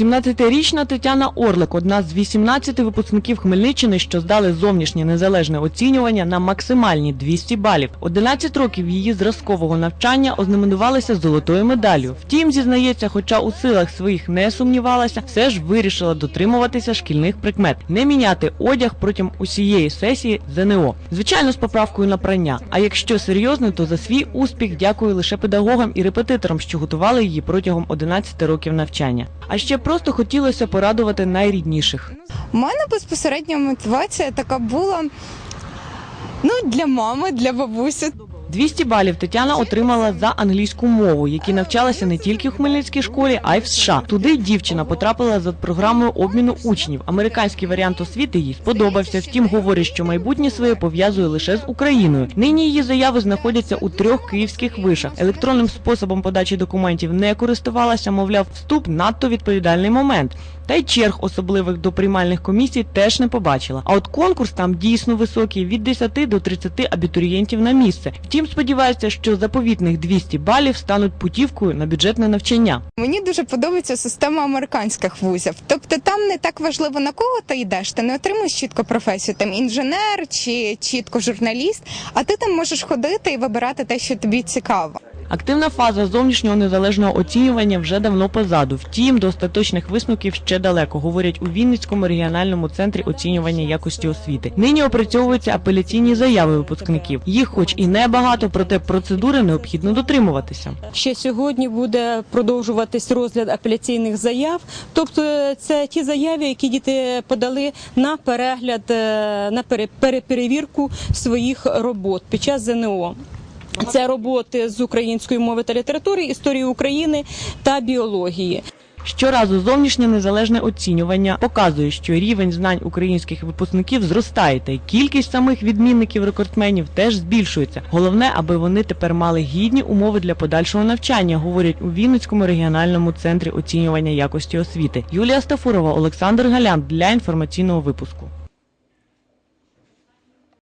17-річна Тетяна Орлик, одна з 18 випускників Хмельниччини, що здали зовнішнє незалежне оцінювання на максимальні 200 балів. 11 років її зразкового навчання ознаменувалися золотою медаллю. Втім, зізнається, хоча у силах своїх не сумнівалася, все ж вирішила дотримуватися шкільних прикмет, не міняти одяг протягом усієї сесії ЗНО. Звичайно, з поправкою на прання. А якщо серйозно, то за свій успіх дякую лише педагогам і репетиторам, що готували її протягом 11 років навчання. А ще просто хотілося порадувати найрідніших. У мене безпосередня мотивація така була ну, для мами, для бабусі. 200 балів Тетяна отримала за англійську мову, які навчалася не тільки в Хмельницькій школі, а й в США. Туди дівчина потрапила за програмою обміну учнів. Американський варіант освіти їй сподобався. Втім, говорить, що майбутнє своє пов'язує лише з Україною. Нині її заяви знаходяться у трьох київських вишах. Електронним способом подачі документів не користувалася, мовляв, вступ надто відповідальний момент. Та й черг особливих до приймальних комісій теж не побачила. А от конкурс там дійсно високий від 10 до 30 абітурієнтів на місце. Втім, сподівається, що заповітних 200 балів стануть путівкою на бюджетне навчання. Мені дуже подобається система американських вузів. Тобто там не так важливо на кого ти йдеш, ти не отримуєш чітко професію, там інженер чи чітко журналіст, а ти там можеш ходити і вибирати те, що тобі цікаво. Активна фаза зовнішнього незалежного оцінювання вже давно позаду. Втім, до остаточних висновків ще далеко, говорять у Вінницькому регіональному центрі оцінювання якості освіти. Нині опрацьовуються апеляційні заяви випускників. Їх, хоч і небагато, проте процедури необхідно дотримуватися. Ще сьогодні буде продовжуватись розгляд апеляційних заяв. Тобто це ті заяви, які діти подали на перегляд, е, на пере- переперевірку своїх робот під час ЗНО. Це роботи з української мови та літератури, історії України та біології. Щоразу зовнішнє незалежне оцінювання показує, що рівень знань українських випускників зростає, та й кількість самих відмінників рекордсменів теж збільшується. Головне, аби вони тепер мали гідні умови для подальшого навчання, говорять у Вінницькому регіональному центрі оцінювання якості освіти. Юлія Стафурова, Олександр Галян для інформаційного випуску.